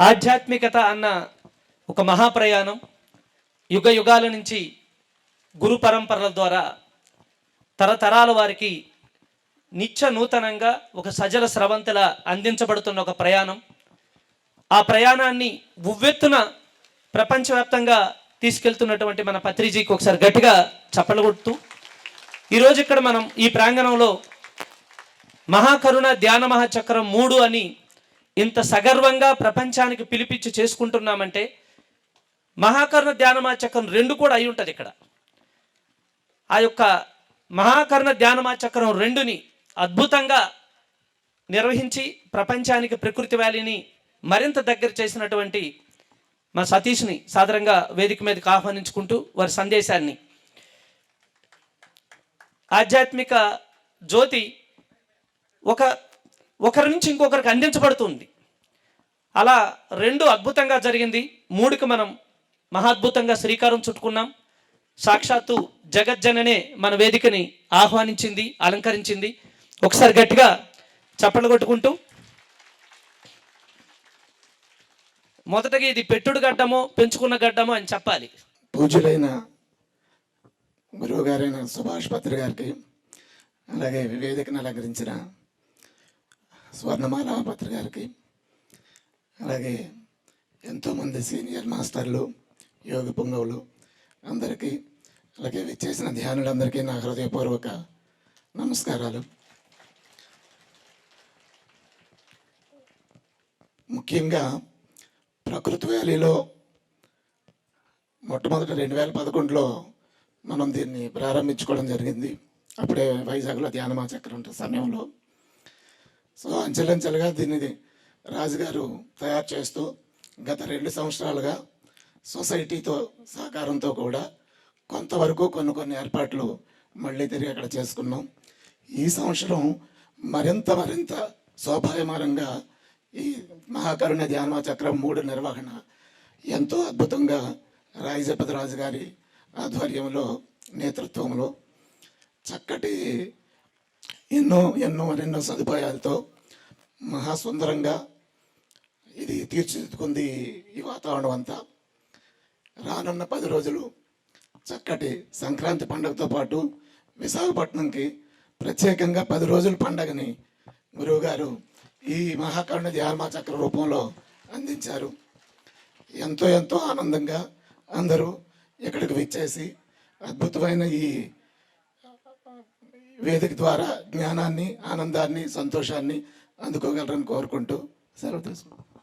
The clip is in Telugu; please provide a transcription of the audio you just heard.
ఆధ్యాత్మికత అన్న ఒక మహాప్రయాణం యుగ యుగాల నుంచి గురు పరంపరల ద్వారా తరతరాల వారికి నిత్య నూతనంగా ఒక సజల స్రవంతిలా అందించబడుతున్న ఒక ప్రయాణం. ఆ ప్రయాణాన్ని ఉవ్వెత్తున ప్రపంచవ్యాప్తంగా తీసుకెళ్తున్నటువంటి మన పత్రిజీకి ఒకసారి గట్టిగా చప్పలు ఈరోజు ఇక్కడ మనం ఈ ప్రాంగణంలో మహాకరుణ ధ్యాన మహాచక్రం మూడు అని ఇంత సగర్వంగా ప్రపంచానికి పిలిపించి చేసుకుంటున్నామంటే మహాకర్ణ ధ్యానమాచక్రం రెండు కూడా అయి ఉంటుంది ఇక్కడ. ఆ యొక్క మహాకర్ణ ధ్యానమాచక్రం రెండుని అద్భుతంగా నిర్వహించి ప్రపంచానికి ప్రకృతి వ్యాలీని మరింత దగ్గర చేసినటువంటి మా సతీష్ని సాధారణంగా వేదిక మీదకి ఆహ్వానించుకుంటూ వారి సందేశాన్ని. ఆధ్యాత్మిక జ్యోతి ఒక ఒకరి నుంచి ఇంకొకరికి అందించబడుతుంది. అలా రెండు అద్భుతంగా జరిగింది. మూడుకి మనం మహాద్భుతంగా శ్రీకారం చుట్టుకున్నాం. సాక్షాత్తు జగజ్జననే మన వేదికని ఆహ్వానించింది అలంకరించింది. ఒకసారి గట్టిగా చప్పట్లు కొట్టుకుంటూ. మొదటగా ఇది పెట్టుడు గడ్డమో పెంచుకున్న గడ్డమో అని చెప్పాలి. పూజలైన గురువు గారైన సుభాష్ పత్రి గారికి అలాగే వేదికను అలంకరించిన స్వర్ణమాల పత్రి గారికి అలాగే ఎంతోమంది సీనియర్ మాస్టర్లు యోగి పుంగవులు అందరికీ అలాగే విచ్చేసిన ధ్యానులందరికీ నా హృదయపూర్వక నమస్కారాలు. ముఖ్యంగా ప్రకృతి వ్యాలీలో మొట్టమొదటి రెండు వేల పదకొండులో మనం దీన్ని ప్రారంభించుకోవడం జరిగింది. అప్పుడే వైజాగ్లో ధ్యానమా చక్రం సమయంలో సో అంచెలంచెలుగా దీన్ని రాజుగారు తయారు చేస్తూ గత రెండు సంవత్సరాలుగా సొసైటీతో సహకారంతో కూడా కొంతవరకు కొన్ని కొన్ని ఏర్పాట్లు మళ్ళీ తిరిగి అక్కడ చేసుకున్నాం. ఈ సంవత్సరం మరింత మరింత శోభాయమానంగా ఈ మహాకరుణ ధ్యాన చక్రం మూడు నిర్వహణ ఎంతో అద్భుతంగా రాయజపతి రాజు గారి ఆధ్వర్యంలో నేతృత్వంలో చక్కటి ఎన్నో ఎన్నో మరెన్నో సదుపాయాలతో మహాసుందరంగా ఇది తీర్చిదిద్దుకుంది ఈ వాతావరణం అంతా. రానున్న పది రోజులు చక్కటి సంక్రాంతి పండుగతో పాటు విశాఖపట్నంకి ప్రత్యేకంగా పది రోజుల పండగని గురువుగారు ఈ మహాకరుణ ధ్యాన చక్ర రూపంలో అందించారు. ఎంతో ఎంతో ఆనందంగా అందరూ ఇక్కడికి విచ్చేసి అద్భుతమైన ఈ వేదిక ద్వారా జ్ఞానాన్ని ఆనందాన్ని సంతోషాన్ని అందుకోగలరని కోరుకుంటూ సెలవు తీసుకుంటాం